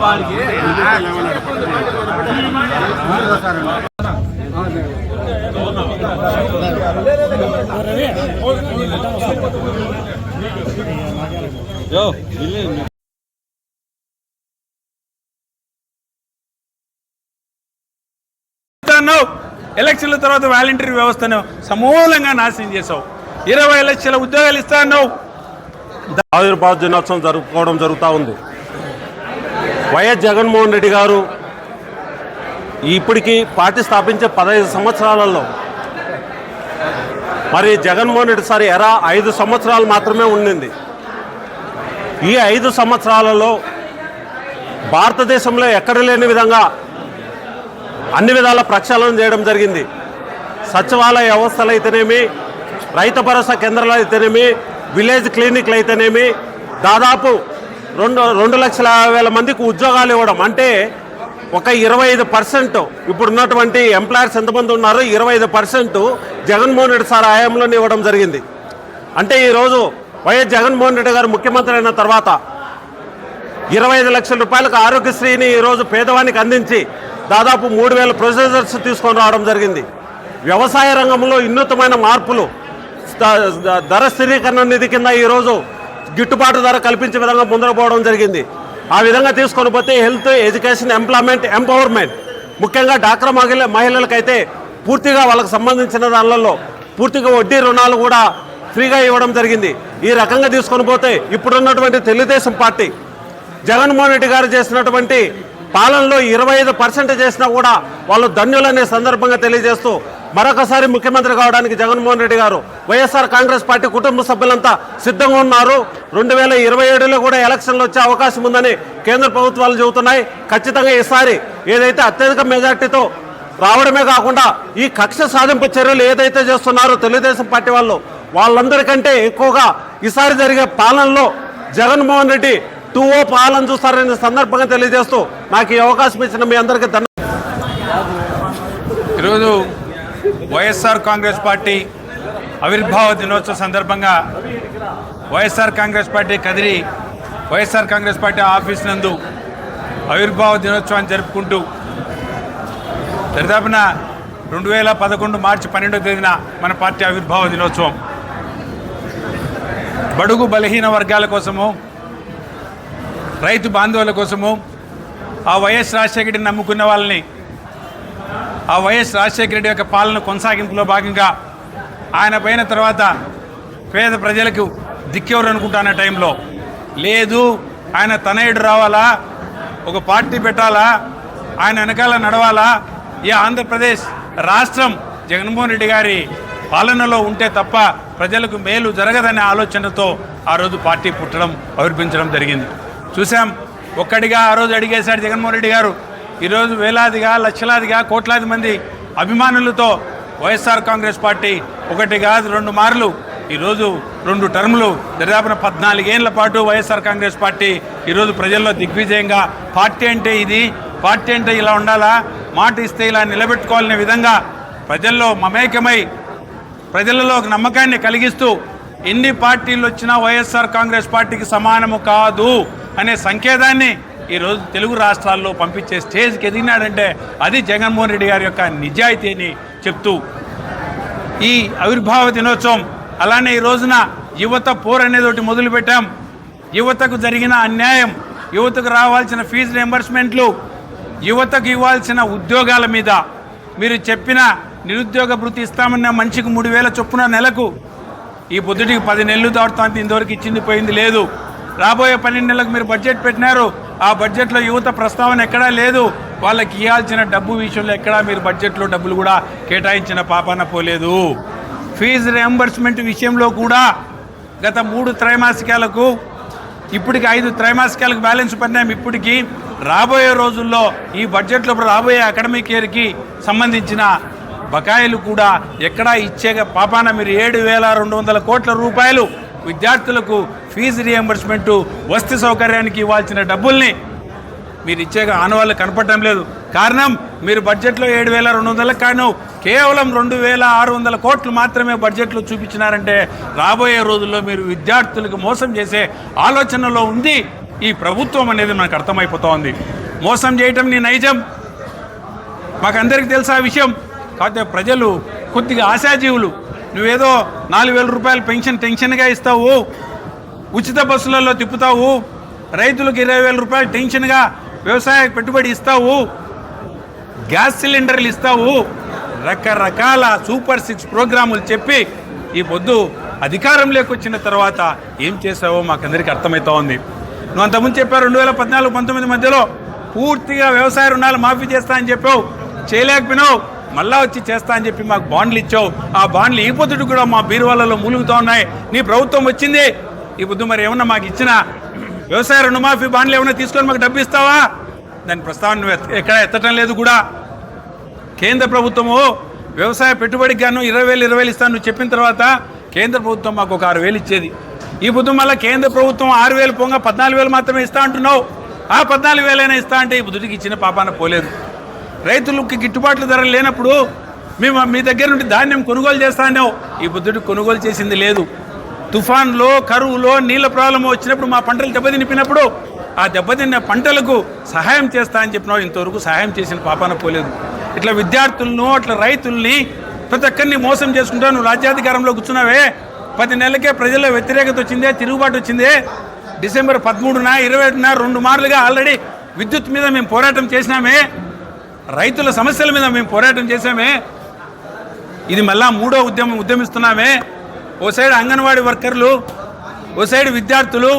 ಬಾಡಿಗೆ అన్నావు? ఎలక్షన్ల తర్వాత వాలంటీర్ వ్యవస్థను సమూలంగా నాశనం చేసావు ఇరవై లక్షల ఉద్యోగాలు ఇస్తా అన్నావు. ఆవిర్భావ దినోత్సవం జరుపుకోవడం జరుగుతూ ఉంది. వైఎస్ జగన్మోహన్ రెడ్డి గారు ఇప్పటికీ పార్టీ స్థాపించే పదహైదు సంవత్సరాలలో మరి జగన్మోహన్ రెడ్డి సార్ ఎరా ఐదు సంవత్సరాలు మాత్రమే ఉండింది. ఈ ఐదు సంవత్సరాలలో భారతదేశంలో ఎక్కడ లేని విధంగా అన్ని విధాల ప్రక్షాళన చేయడం జరిగింది. సచివాలయ వ్యవస్థలు అయితేనేమి రైతు భరోసా కేంద్రాలు అయితేనేమి విలేజ్ క్లినిక్లు అయితేనేమి దాదాపు రెండు రెండు లక్షల యాభై వేల మందికి ఉద్యోగాలు ఇవ్వడం అంటే ఒక ఇరవై ఐదు పర్సెంట్ ఇప్పుడు ఉన్నటువంటి ఎంప్లాయర్స్ ఎంతమంది ఉన్నారో ఇరవై ఐదు పర్సెంట్ జగన్మోహన్ రెడ్డి సార్ హయాంలోనే ఇవ్వడం జరిగింది. అంటే ఈరోజు వైఎస్ జగన్మోహన్ రెడ్డి గారు ముఖ్యమంత్రి అయిన తర్వాత ఇరవై ఐదు లక్షల రూపాయలకు ఆరోగ్యశ్రీని ఈరోజు పేదవానికి అందించి దాదాపు మూడు వేల ప్రొసీజర్స్ తీసుకొని రావడం జరిగింది. వ్యవసాయ రంగంలో వినూతమైన మార్పులు ధర స్థిరీకరణ నిధి కింద ఈరోజు గిట్టుబాటు ధర కల్పించే విధంగా ముందరపోవడం జరిగింది. ఆ విధంగా తీసుకొని పోతే హెల్త్ ఎడ్యుకేషన్ ఎంప్లాయ్మెంట్ ఎంపవర్మెంట్ ముఖ్యంగా డాక్రా మహిళ మహిళలకైతే పూర్తిగా వాళ్ళకు సంబంధించిన దానిలలో పూర్తిగా వడ్డీ రుణాలు కూడా ఫ్రీగా ఇవ్వడం జరిగింది. ఈ రకంగా తీసుకొని పోతే ఇప్పుడున్నటువంటి తెలుగుదేశం పార్టీ జగన్మోహన్ రెడ్డి గారు చేసినటువంటి పాలనలో ఇరవై ఐదు పర్సెంట్ చేసినా కూడా వాళ్ళు ధన్యులనే సందర్భంగా తెలియజేస్తూ మరొకసారి ముఖ్యమంత్రి కావడానికి జగన్మోహన్ రెడ్డి గారు వైఎస్ఆర్ కాంగ్రెస్ పార్టీ కుటుంబ సభ్యులంతా సిద్ధంగా ఉన్నారు. రెండు వేల ఇరవై ఏడులో కూడా ఎలక్షన్లు వచ్చే అవకాశం ఉందని కేంద్ర ప్రభుత్వాలు చెబుతున్నాయి. ఖచ్చితంగా ఈసారి ఏదైతే అత్యధిక మెజార్టీతో రావడమే కాకుండా ఈ కక్ష సాధింపు చర్యలు ఏదైతే చేస్తున్నారో తెలుగుదేశం పార్టీ వాళ్ళు వాళ్ళందరికంటే ఎక్కువగా ఈసారి జరిగే పాలనలో జగన్మోహన్ రెడ్డి టూ ఓ పాలన చూస్తారనే సందర్భంగా తెలియజేస్తూ నాకు ఈ అవకాశం ఇచ్చిన మీ అందరికీ ధన్యవాదాలు. ఈరోజు వైఎస్ఆర్ కాంగ్రెస్ పార్టీ ఆవిర్భావ దినోత్సవ సందర్భంగా YSR Congress party Kadiri YSR Congress party office నందు ఆవిర్భావ దినోత్సవాన్ని జరుపుకుంటూ దరిదాపున రెండు వేల పదకొండు మార్చి పన్నెండవ తేదీన మన పార్టీ ఆవిర్భావ దినోత్సవం. బడుగు బలహీన వర్గాల కోసము రైతు బాంధవుల కోసము ఆ వైఎస్ రాజశేఖరిని రెడ్డిని నమ్ముకున్న వాళ్ళని ఆ వైఎస్ రాజశేఖర రెడ్డి యొక్క పాలన కొనసాగింపులో భాగంగా ఆయన పోయిన తర్వాత పేద ప్రజలకు దిక్కెవరు అనుకుంటున్న టైంలో? లేదు ఆయన తనయుడు రావాలా? ఒక పార్టీ పెట్టాలా? ఆయన వెనకాల నడవాలా? ఈ ఆంధ్రప్రదేశ్ రాష్ట్రం జగన్మోహన్ రెడ్డి గారి పాలనలో ఉంటే తప్ప ప్రజలకు మేలు జరగదనే ఆలోచనతో ఆ రోజు పార్టీ పుట్టడం ఆవిర్భించడం జరిగింది. చూసాం ఒక్కడిగా ఆ రోజు అడిగేశాడు జగన్మోహన్ రెడ్డి గారు ఈరోజు వేలాదిగా లక్షలాదిగా కోట్లాది మంది అభిమానులతో వైఎస్ఆర్ కాంగ్రెస్ పార్టీ ఒకటి కాదు రెండు మార్లు ఈరోజు రెండు టర్ములు దరిదాపున పద్నాలుగేళ్ళ పాటు వైఎస్ఆర్ కాంగ్రెస్ పార్టీ ఈరోజు ప్రజల్లో దిగ్విజయంగా పార్టీ అంటే ఇది పార్టీ అంటే ఇలా ఉండాలా? మాట ఇస్తే ఇలా నిలబెట్టుకోవాలనే విధంగా ప్రజల్లో మమేకమై ప్రజలలో ఒక నమ్మకాన్ని కలిగిస్తూ ఎన్ని పార్టీలు వచ్చినా వైఎస్ఆర్ కాంగ్రెస్ పార్టీకి సమానము కాదు అనే సంకేతాన్ని ఈరోజు తెలుగు రాష్ట్రాల్లో పంపించే స్టేజ్కి ఎదిగినాడంటే అది జగన్మోహన్ రెడ్డి గారి యొక్క నిజాయితీని చెప్తూ ఈ ఆవిర్భావ దినోత్సవం అలానే ఈ రోజున యువత పోర్ అనేది ఒకటి మొదలుపెట్టాం. యువతకు జరిగిన అన్యాయం యువతకు రావాల్సిన ఫీజు రియంబర్స్మెంట్లు యువతకు ఇవ్వాల్సిన ఉద్యోగాల మీద. మీరు చెప్పిన నిరుద్యోగ భృతి ఇస్తామన్న మనిషికి మూడు వేల చొప్పున నెలకు. ఈ పొద్దుటికి పది నెలలు దాటుతుంది ఇంతవరకు ఇచ్చింది పోయింది లేదు. రాబోయే పన్నెండు నెలలకు మీరు బడ్జెట్ పెట్టినారు. ఆ బడ్జెట్లో యువత ప్రస్తావన ఎక్కడా లేదు. వాళ్ళకి ఇవ్వాల్సిన డబ్బు విషయంలో ఎక్కడా మీరు బడ్జెట్లో డబ్బులు కూడా కేటాయించిన పాపాన పోలేదు. ఫీజు రియంబర్స్మెంట్ విషయంలో కూడా గత మూడు త్రైమాసికాలకు ఇప్పటికి ఐదు త్రైమాసికాలకు బ్యాలెన్స్ పడినాం ఇప్పటికి రాబోయే రోజుల్లో ఈ బడ్జెట్లో రాబోయే అకాడమిక్ ఇయర్కి సంబంధించిన బకాయిలు కూడా ఎక్కడా ఇచ్చే పాపాన మీరు ఏడు వేల రెండు వందల కోట్ల రూపాయలు విద్యార్థులకు ఫీజు రియంబర్స్మెంటు వస్తు సౌకర్యానికి ఇవ్వాల్సిన డబ్బుల్ని మీరు ఇచ్చే ఆనవాళ్ళు కనపడటం లేదు. కారణం మీరు బడ్జెట్లో ఏడు వేల రెండు వందల కాను కేవలం రెండు వేల ఆరు వందల కోట్లు మాత్రమే బడ్జెట్లో చూపించినారంటే రాబోయే రోజుల్లో మీరు విద్యార్థులకు మోసం చేసే ఆలోచనలో ఉంది. ఈ ప్రభుత్వం అనేది మనకు అర్థమైపోతోంది. మోసం చేయటం నీ నైజం. మాకందరికీ తెలుసా విషయం? కాకపోతే ప్రజలు కొద్దిగా ఆశాజీవులు. నువ్వేదో నాలుగు వేల రూపాయలు పెన్షన్ టెన్షన్గా ఇస్తావు ఉచిత బస్సులలో తిప్పుతావు రైతులకు ఇరవై వేల రూపాయలు టెన్షన్గా వ్యవసాయ పెట్టుబడి ఇస్తావు గ్యాస్ సిలిండర్లు ఇస్తావు రకరకాల సూపర్ సిక్స్ ప్రోగ్రాములు చెప్పి ఈ పొద్దు అధికారంలోకి వచ్చిన తర్వాత ఏం చేసావో మాకందరికీ అర్థమవుతా ఉంది. నువ్వు అంతకుముందు చెప్పావు రెండు వేల పద్నాలుగు పంతొమ్మిది మధ్యలో పూర్తిగా వ్యవసాయ రుణాలు మాఫీ చేస్తా అని చెప్పావు చేయలేకపోయినావు. మళ్ళా వచ్చి చేస్తా అని చెప్పి మాకు బాండ్లు ఇచ్చావు. ఆ బాండ్లు ఈ పొద్దుడు కూడా మా బీరువాళ్ళలో మూలుగుతూ ఉన్నాయి. నీ ప్రభుత్వం వచ్చింది. ఈ పొద్దు మరి ఏమన్నా మాకు ఇచ్చిన? వ్యవసాయ రుణమాఫీ బాండ్లు ఏమైనా తీసుకొని మాకు డబ్బు ఇస్తావా? దాని ప్రస్తావన నువ్వు ఎక్కడ ఎత్తటం లేదు కూడా. కేంద్ర ప్రభుత్వము వ్యవసాయ పెట్టుబడికి గాను ఇరవై వేలు ఇరవై వేలు ఇస్తాను. నువ్వు చెప్పిన తర్వాత కేంద్ర ప్రభుత్వం మాకు ఒక ఆరు వేలు ఇచ్చేది. ఈ పొద్దు మళ్ళీ కేంద్ర ప్రభుత్వం ఆరు వేలు పోగా పద్నాలుగు వేలు మాత్రమే ఇస్తా అంటున్నావు. ఆ పద్నాలుగు వేలైనా ఇస్తా అంటే ఈ బుద్ధుడికి ఇచ్చిన పాపాన పోలేదు. రైతులకి గిట్టుబాట్లు ధరలు లేనప్పుడు మేము మీ దగ్గర నుండి ధాన్యం కొనుగోలు చేస్తానో ఈ బుద్ధుడికి కొనుగోలు చేసింది లేదు. తుఫాన్లో కరువులో నీళ్ళ ప్రాబ్లం వచ్చినప్పుడు మా పంటలు దెబ్బతినిపినప్పుడు ఆ దెబ్బతిన్న పంటలకు సహాయం చేస్తా అని చెప్పినావు. ఇంతవరకు సహాయం చేసిన పాపాన పోలేదు. ఇట్లా విద్యార్థులను అట్లా రైతుల్ని ప్రతి ఒక్కరిని మోసం చేసుకుంటా నువ్వు రాజ్యాధికారంలో కూర్చున్నావే. పది నెలలకే ప్రజల్లో వ్యతిరేకత వచ్చిందే తిరుగుబాటు వచ్చిందే. డిసెంబర్ పదమూడున ఇరవై ఒకటిన రెండు మార్లుగా ఆల్రెడీ విద్యుత్ మీద మేము పోరాటం చేసినామే. రైతుల సమస్యల మీద మేము పోరాటం చేసామే ఇది మళ్ళా మూడో ఉద్యమం ఉద్యమిస్తున్నామే. ఓ సైడ్ అంగన్వాడీ వర్కర్లు ఓ సైడ్ విద్యార్థులు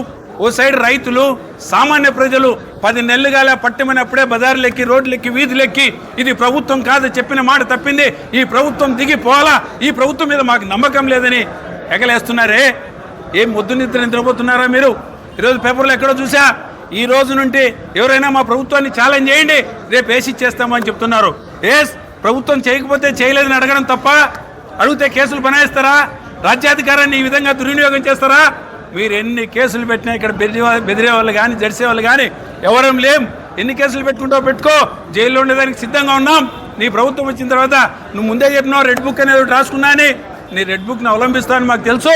ఓ సైడ్ రైతులు సామాన్య ప్రజలు పది నెలలుగా పట్టమనప్పుడే బజార్లెక్కి రోడ్లెక్కి వీధులెక్కి ఇది ప్రభుత్వం కాదు చెప్పిన మాట తప్పింది. ఈ ప్రభుత్వం దిగిపోవాలా ఈ ప్రభుత్వం మీద మాకు నమ్మకం లేదని ఎగలేస్తున్నారే. ఏం ముద్దు నిద్ర నిద్రపోతున్నారా మీరు? ఈరోజు పేపర్లో ఎక్కడో చూసా ఈ రోజు నుండి ఎవరైనా మా ప్రభుత్వాన్ని ఛాలెంజ్ చేయండి రేపు వేసి చేస్తామని చెప్తున్నారు. ఎస్ ప్రభుత్వం చేయకపోతే చేయలేదని అడగడం తప్ప అడిగితే కేసులు బనాయిస్తారా? రాజ్యాధికారాన్ని ఈ విధంగా దుర్వినియోగం చేస్తారా? మీరు ఎన్ని కేసులు పెట్టినా ఇక్కడ బెదిరి బెదిరే వాళ్ళు కానీ జడిసే వాళ్ళు కానీ ఎవరం లేం. ఎన్ని కేసులు పెట్టుకుంటావు పెట్టుకో. జైల్లో ఉండేదానికి సిద్ధంగా ఉన్నాం. నీ ప్రభుత్వం వచ్చిన తర్వాత నువ్వు ముందే చెప్పినావు రెడ్ బుక్ అనేది ఒకటి రాసుకున్నా అని. నీ రెడ్ బుక్ని అవలంబిస్తానని మాకు తెలుసు.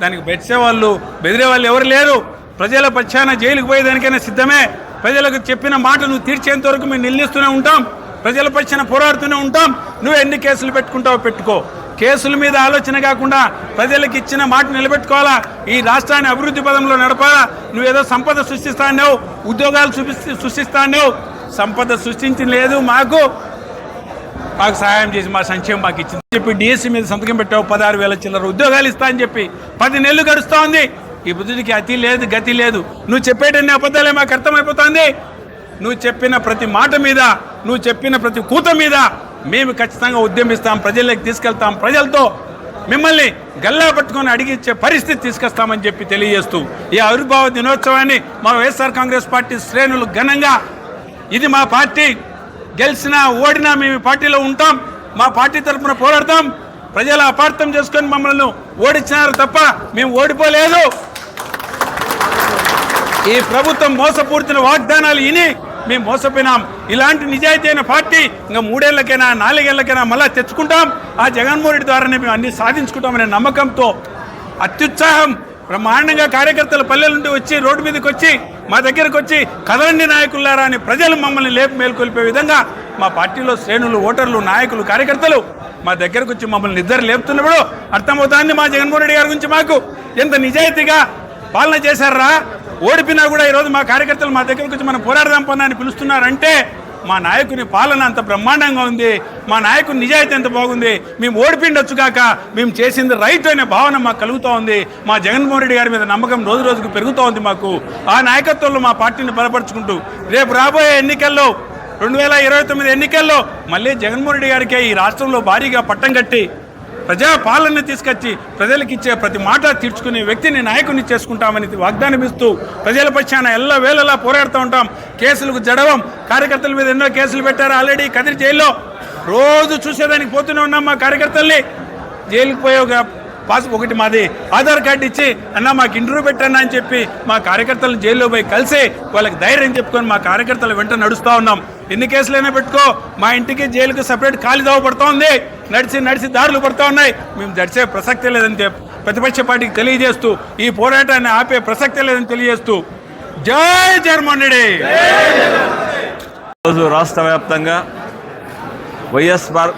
దానికి బెట్సే వాళ్ళు బెదిరే వాళ్ళు ఎవరు లేరు. ప్రజల పక్షాన జైలుకు పోయేదానికైనా సిద్ధమే. ప్రజలకు చెప్పిన మాట నువ్వు తీర్చేంత వరకు మేము నిలిస్తూనే ఉంటాం. ప్రజల పక్షాన పోరాడుతూనే ఉంటాం. నువ్వు ఎన్ని కేసులు పెట్టుకుంటావో పెట్టుకో. కేసుల మీద ఆలోచన కాకుండా ప్రజలకు ఇచ్చిన మాట నిలబెట్టుకోవాలా? ఈ రాష్ట్రాన్ని అభివృద్ధి పదంలో నడపాలా? నువ్వేదో సంపద సృష్టిస్తానేవు ఉద్యోగాలు సృష్టిస్తానేవు సంపద సృష్టించిన లేదు మాకు. మాకు సహాయం చేసి మా సంక్షేమం మాకు ఇచ్చింది. చెప్పి డిఎస్సి మీద సంతకం పెట్టావు పదహారు వేల చిల్లర ఉద్యోగాలు ఇస్తా అని చెప్పి. పది నెలలు గడుస్తూ ఉంది. ఈ బుద్ధుడికి అతి లేదు గతి లేదు. నువ్వు చెప్పేటన్ని అబద్ధాలే మాకు అర్థమైపోతుంది. నువ్వు చెప్పిన ప్రతి మాట మీద నువ్వు చెప్పిన ప్రతి కూత మీద మేము ఖచ్చితంగా ఉద్యమిస్తాం ప్రజల్లోకి తీసుకెళ్తాం. ప్రజలతో మిమ్మల్ని గల్లా పట్టుకొని అడిగించే పరిస్థితి తీసుకొస్తామని చెప్పి తెలియజేస్తూ ఈ ఆవిర్భావ దినోత్సవాన్ని మా వైఎస్ఆర్ కాంగ్రెస్ పార్టీ శ్రేణులు ఘనంగా ఇది మా పార్టీ. గెలిచినా ఓడినా మేము పార్టీలో ఉంటాం మా పార్టీ తరఫున పోరాడతాం. ప్రజలు అపార్థం చేసుకొని మమ్మల్ని ఓడించినారు తప్ప మేము ఓడిపోలేదు. ఈ ప్రభుత్వం మోసపూర్తిన వాగ్దానాలు ఇని మేము మోసపోయినాం. ఇలాంటి నిజాయితీ అయిన పార్టీ ఇంకా మూడేళ్ళకైనా నాలుగేళ్ళకైనా మళ్ళా తెచ్చుకుంటాం. ఆ జగన్మోహన్ రెడ్డి ద్వారానే మేము అన్ని సాధించుకుంటామనే నమ్మకంతో అత్యుత్సాహం బ్రహ్మాండంగా కార్యకర్తలు పల్లెల నుండి వచ్చి రోడ్డు మీదకి వచ్చి మా దగ్గరకు వచ్చి కదలండి నాయకులారా అని ప్రజలు మమ్మల్ని లేపు మేల్కొల్పే విధంగా మా పార్టీలో శ్రేణులు ఓటర్లు నాయకులు కార్యకర్తలు మా దగ్గరకు వచ్చి మమ్మల్ని నిద్ర లేపుతున్నప్పుడు అర్థమవుతోంది మా జగన్మోహన్ రెడ్డి గారి గురించి మాకు. ఎంత నిజాయితీగా పాలన చేశారా? ఓడిపినా కూడా ఈరోజు మా కార్యకర్తలు మా దగ్గరకు వచ్చి మనం పోరాడదాం పని అని పిలుస్తున్నారంటే మా నాయకుని పాలన అంత బ్రహ్మాండంగా ఉంది మా నాయకుని నిజాయితీ ఎంత బాగుంది మేము ఓడిపిండొచ్చు కాక మేము చేసింది రైట్ అనే భావన మాకు కలుగుతూ ఉంది మా జగన్మోహన్ రెడ్డి గారి మీద నమ్మకం రోజు రోజుకు పెరుగుతూ ఉంది మాకు. ఆ నాయకత్వంలో మా పార్టీని బలపరుచుకుంటూ రేపు రాబోయే ఎన్నికల్లో రెండు వేల ఇరవై తొమ్మిది ఎన్నికల్లో మళ్ళీ జగన్మోహన్ రెడ్డి గారికి ఈ రాష్ట్రంలో భారీగా పట్టం కట్టి ప్రజాపాలన తీసుకొచ్చి ప్రజలకు ఇచ్చే ప్రతి మాట తీర్చుకునే వ్యక్తిని నాయకుని చేసుకుంటామని వాగ్దానం ఇస్తూ ప్రజల పక్షాన ఎల్ల వేళలా పోరాడుతూ ఉంటాం. కేసులకు జడవం. కార్యకర్తల మీద ఎన్నో కేసులు పెట్టారు ఆల్రెడీ కదిరి జైల్లో. రోజు చూసేదానికి పోతూనే ఉన్నాం మా కార్యకర్తల్ని. జైలుకి పోయే పాస్ ఒకటి మాది. ఆధార్ కార్డు ఇచ్చి అన్న మాకు ఇంటర్వ్యూ పెట్టన్నా అని చెప్పి మా కార్యకర్తలను జైల్లో పోయి కలిసి వాళ్ళకి ధైర్యం చెప్పుకొని మా కార్యకర్తల వెంట నడుస్తూ ఉన్నాం. ఎన్ని కేసులైనా పెట్టుకో మా ఇంటికి జైలుకి సపరేట్ ఖాళీ దోవ పడుతూ ఉంది. నడిచి నడిచి దారులు పడుతూ ఉన్నాయి. మేము నడిచే ప్రసక్తే లేదని చెప్పి ప్రతిపక్ష పార్టీకి తెలియజేస్తూ ఈ పోరాటాన్ని ఆపే ప్రసక్తే లేదని తెలియజేస్తూ జై జగన్మోహన్ రెడ్డి! రాష్ట్ర వ్యాప్తంగా వైఎస్ఆర్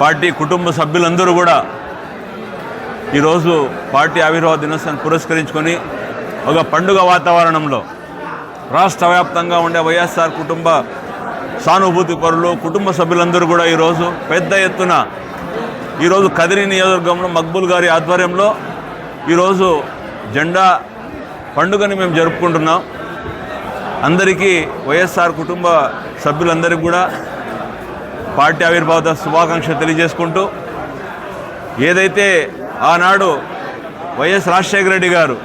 పార్టీ కుటుంబ సభ్యులందరూ కూడా ఈరోజు పార్టీ ఆవిర్భావ దినోత్సవాన్ని పురస్కరించుకొని ఒక పండుగ వాతావరణంలో రాష్ట్ర వ్యాప్తంగా ఉండే వైఎస్ఆర్ కుటుంబ సానుభూతి పరులు కుటుంబ సభ్యులందరూ కూడా ఈరోజు పెద్ద ఎత్తున ఈరోజు కదిరి నియోజకవర్గంలో మక్బుల్ గారి ఆధ్వర్యంలో ఈరోజు జెండా పండుగని మేము జరుపుకుంటున్నాం. అందరికీ వైఎస్ఆర్ కుటుంబ సభ్యులందరికీ కూడా పార్టీ ఆవిర్భావ శుభాకాంక్షలు తెలియజేసుకుంటూ ఏదైతే ఆనాడు వైఎస్ రాజశేఖర రెడ్డి గారు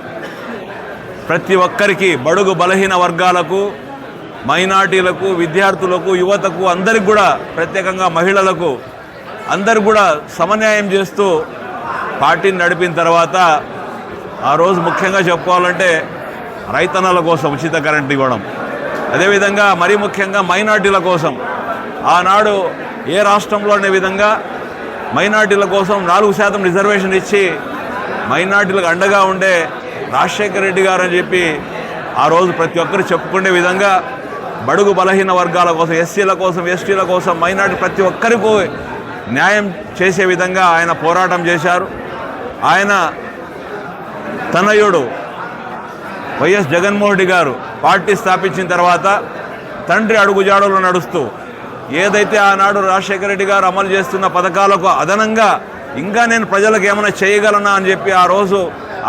ప్రతి ఒక్కరికి బడుగు బలహీన వర్గాలకు మైనార్టీలకు విద్యార్థులకు యువతకు అందరికి కూడా ప్రత్యేకంగా మహిళలకు అందరు కూడా సమన్యాయం చేస్తూ పార్టీని నడిపిన తర్వాత ఆ రోజు ముఖ్యంగా చెప్పుకోవాలంటే రైతన్నల కోసం ఉచిత కరెంట్ ఇవ్వడం. అదేవిధంగా మరీ ముఖ్యంగా మైనార్టీల కోసం ఆనాడు ఏ రాష్ట్రంలో అనే విధంగా మైనార్టీల కోసం నాలుగు శాతం రిజర్వేషన్ ఇచ్చి మైనార్టీలకు అండగా ఉండే రాజశేఖర రెడ్డి గారు అని చెప్పి ఆ రోజు ప్రతి ఒక్కరు చెప్పుకునే విధంగా బడుగు బలహీన వర్గాల కోసం ఎస్సీల కోసం ఎస్టీల కోసం మైనార్టీ ప్రతి ఒక్కరికి న్యాయం చేసే విధంగా ఆయన పోరాటం చేశారు. ఆయన తనయుడు వైఎస్ జగన్మోహన్ రెడ్డి గారు పార్టీ స్థాపించిన తర్వాత తండ్రి అడుగుజాడలు నడుస్తూ ఏదైతే ఆనాడు రాజశేఖర రెడ్డి గారు అమలు చేస్తున్న పథకాలకు అదనంగా ఇంకా నేను ప్రజలకు ఏమైనా చేయగలనా అని చెప్పి ఆ రోజు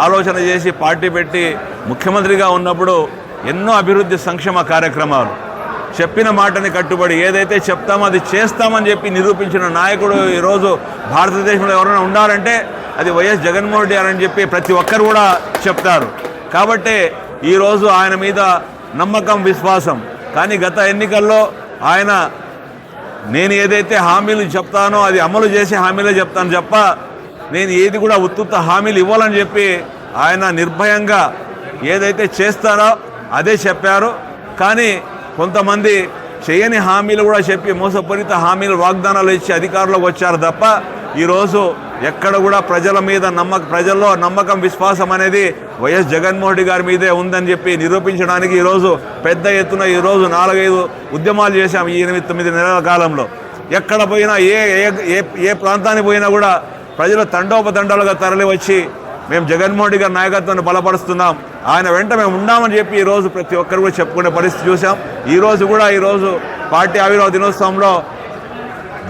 ఆలోచన చేసి పార్టీ పెట్టి ముఖ్యమంత్రిగా ఉన్నప్పుడు ఎన్నో అభివృద్ధి సంక్షేమ కార్యక్రమాలు. చెప్పిన మాటని కట్టుబడి ఏదైతే చెప్తామో అది చేస్తామని చెప్పి నిరూపించిన నాయకుడు ఈరోజు భారతదేశంలో ఎవరైనా ఉండాలంటే అది వైఎస్ జగన్మోహన్ రెడ్డి అని చెప్పి ప్రతి ఒక్కరు కూడా చెప్తారు. కాబట్టే ఈరోజు ఆయన మీద నమ్మకం విశ్వాసం. కానీ గత ఎన్నికల్లో ఆయన నేను ఏదైతే హామీలు చెప్తానో అది అమలు చేసే హామీలే చెప్తాను తప్ప నేను ఏది కూడా ఉత్తుత్త హామీలు ఇవ్వాలని చెప్పి ఆయన నిర్భయంగా ఏదైతే చేస్తారో అదే చెప్పారు. కానీ కొంతమంది చేయని హామీలు కూడా చెప్పి మోసపూరిత హామీలు వాగ్దానాలు ఇచ్చి అధికారంలోకి వచ్చారు తప్ప ఈరోజు ఎక్కడ కూడా ప్రజల మీద నమ్మక ప్రజల్లో నమ్మకం విశ్వాసం అనేది వైఎస్ జగన్మోహన్ రెడ్డి గారి మీదే ఉందని చెప్పి నిరూపించడానికి ఈరోజు పెద్ద ఎత్తున ఈరోజు నాలుగైదు ఉద్యమాలు చేశాం ఈ ఎనిమిది తొమ్మిది నెలల కాలంలో. ఎక్కడ పోయినా ఏ ఏ- ఏ ఏ ప్రాంతానికి పోయినా కూడా ప్రజలు తండోపతండాలుగా తరలివచ్చి మేము జగన్మోహన్ రెడ్డి గారి నాయకత్వాన్ని బలపరుస్తున్నాం. ఆయన వెంట మేము ఉన్నామని చెప్పి ఈరోజు ప్రతి ఒక్కరు కూడా చెప్పుకునే పరిస్థితి చూసాం ఈరోజు కూడా ఈరోజు పార్టీ ఆవిర్భావ దినోత్సవంలో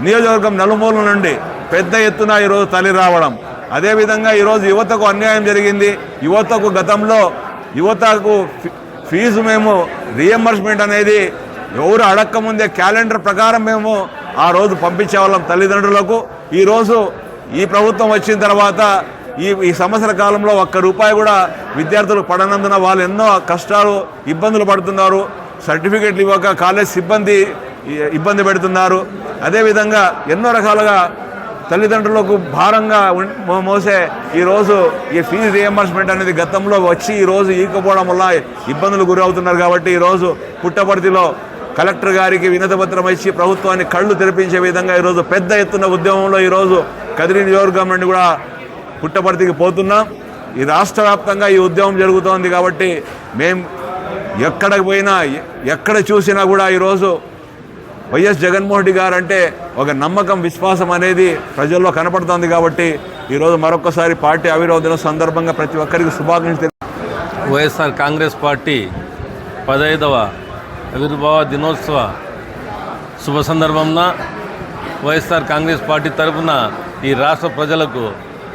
నియోజకవర్గం నలుమూల నుండి పెద్ద ఎత్తున ఈరోజు తల్లి రావడం. అదేవిధంగా ఈరోజు యువతకు అన్యాయం జరిగింది. యువతకు గతంలో యువతకు ఫీజు మేము రియంబర్స్మెంట్ అనేది ఎవరు అడక్కముందే క్యాలెండర్ ప్రకారం మేము ఆ రోజు పంపించే వాళ్ళం తల్లిదండ్రులకు. ఈరోజు ఈ ప్రభుత్వం వచ్చిన తర్వాత ఈ ఈ సంవత్సర కాలంలో ఒక్క రూపాయి కూడా విద్యార్థులు పడనందున వాళ్ళు ఎన్నో కష్టాలు ఇబ్బందులు పడుతున్నారు. సర్టిఫికెట్లు ఇవ్వక కాలేజ్ సిబ్బంది ఇబ్బంది పెడుతున్నారు. అదేవిధంగా ఎన్నో రకాలుగా తల్లిదండ్రులకు భారంగా మోసే ఈరోజు ఈ ఫీజు రియంబర్స్మెంట్ అనేది గతంలో వచ్చి ఈరోజు ఈకపోవడం వల్ల ఇబ్బందులు గురవుతున్నారు కాబట్టి ఈరోజు పుట్టపర్తిలో కలెక్టర్ గారికి వినతపత్రం ఇచ్చి ప్రభుత్వాన్ని కళ్ళు తెరిపించే విధంగా ఈరోజు పెద్ద ఎత్తున ఉద్యమంలో ఈరోజు కదిరి నియోజకవర్గం నుండి కూడా పుట్టపర్తికి పోతున్నాం. ఈ రాష్ట్ర వ్యాప్తంగా ఈ ఉద్యమం జరుగుతోంది కాబట్టి మేం ఎక్కడికి పోయినా ఎక్కడ చూసినా కూడా ఈరోజు వైఎస్ జగన్మోహన్ రెడ్డి గారు అంటే ఒక నమ్మకం విశ్వాసం అనేది ప్రజల్లో కనపడుతోంది కాబట్టి ఈరోజు మరొకసారి పార్టీ ఆవిర్భావ దినం సందర్భంగా ప్రతి ఒక్కరికి శుభాకాంక్షలు వైఎస్ఆర్ కాంగ్రెస్ పార్టీ పదహైదవ ఆవిర్భావ దినోత్సవ శుభ సందర్భంన వైఎస్ఆర్ కాంగ్రెస్ పార్టీ తరఫున ఈ రాష్ట్ర ప్రజలకు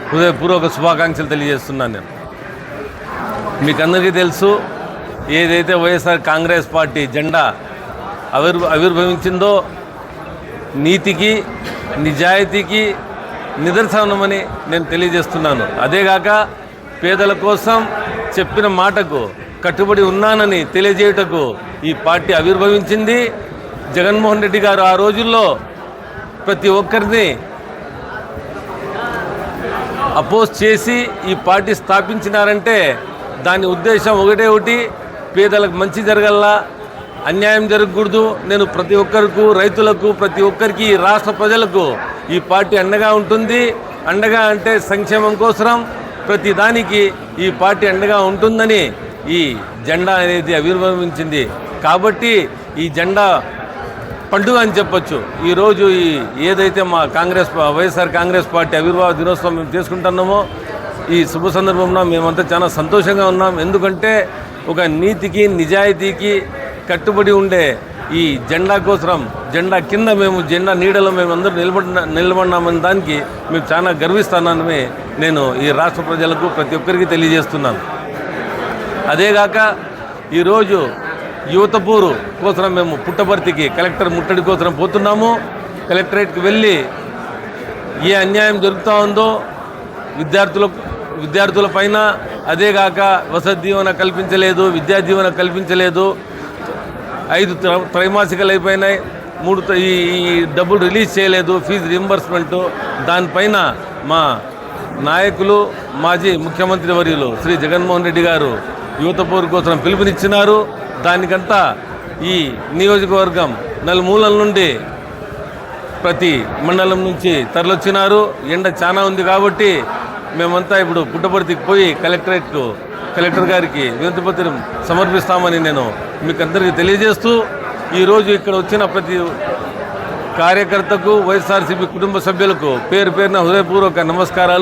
హృదయపూర్వక శుభాకాంక్షలు తెలియజేస్తున్నాను నేను. మీకందరికీ తెలుసు ఏదైతే వైఎస్ఆర్ కాంగ్రెస్ పార్టీ జెండా ఆవిర్ ఆవిర్భవించిందో నీతికి నిజాయితీకి నిదర్శనమని నేను తెలియజేస్తున్నాను. అదేగాక పేదల కోసం చెప్పిన మాటకు కట్టుబడి ఉన్నానని తెలియజేయుటకు ఈ పార్టీ ఆవిర్భవించింది. జగన్మోహన్ రెడ్డి గారు ఆ రోజుల్లో ప్రతి ఒక్కరిని అపోజ్ చేసి ఈ పార్టీ స్థాపించినారంటే దాని ఉద్దేశం ఒకటే ఒకటి పేదలకు మంచి జరగల్లా అన్యాయం జరగకూడదు. నేను ప్రతి ఒక్కరికి రైతులకు ప్రతి ఒక్కరికి రాష్ట్ర ప్రజలకు ఈ పార్టీ అండగా ఉంటుంది. అండగా అంటే సంక్షేమం కోసం ప్రతి దానికి ఈ పార్టీ అండగా ఉంటుందని ఈ జెండా అనేది ఆవిర్భవించింది కాబట్టి ఈ జెండా పండుగ అని చెప్పొచ్చు. ఈరోజు ఈ ఏదైతే మా కాంగ్రెస్ వైఎస్ఆర్ కాంగ్రెస్ పార్టీ ఆవిర్భావ దినోత్సవం మేము చేసుకుంటున్నామో ఈ శుభ సందర్భంలో మేమంతా చాలా సంతోషంగా ఉన్నాం. ఎందుకంటే ఒక నీతికి నిజాయితీకి కట్టుబడి ఉండే ఈ జెండా కోసరం జెండా కింద మేము జెండా నీడలో మేము అందరూ నిలబడిన నిలబడినామని దానికి మేము చాలా గర్విస్తానని నేను ఈ రాష్ట్ర ప్రజలకు ప్రతి ఒక్కరికి తెలియజేస్తున్నాను. అదేగాక ఈరోజు యువతపూరు కోసం మేము పుట్టపర్తికి కలెక్టర్ ముట్టడి కోసం పోతున్నాము. కలెక్టరేట్కి వెళ్ళి ఏ అన్యాయం జరుగుతూ ఉందో విద్యార్థుల విద్యార్థుల పైన అదేగాక వసతి దీవెన కల్పించలేదు విద్యా దీవెన కల్పించలేదు ఐదు త్ర- అయిపోయినాయి. మూడు ఈ ఈ డబ్బులు రిలీజ్ చేయలేదు ఫీజు రింబర్స్మెంటు దానిపైన మా నాయకులు మాజీ ముఖ్యమంత్రి వర్యులు శ్రీ జగన్మోహన్ రెడ్డి గారు యువత పోరు కోసం పిలుపునిచ్చినారు. దానికంతా ఈ నియోజకవర్గం నలుమూలల నుండి ప్రతి మండలం నుంచి తరలొచ్చినారు. ఎండ చాలా ఉంది కాబట్టి మేమంతా ఇప్పుడు పుట్టపర్తికి పోయి కలెక్టరేట్కు కలెక్టర్ గారికి వినతిపత్రం సమర్పిస్తామని నేను మీకు అందరికీ తెలియజేస్తూ ఈరోజు ఇక్కడ వచ్చిన ప్రతి కార్యకర్తకు వైఎస్ఆర్సీపీ కుటుంబ సభ్యులకు పేరు పేరున హృదయపూర్వక నమస్కారాలు.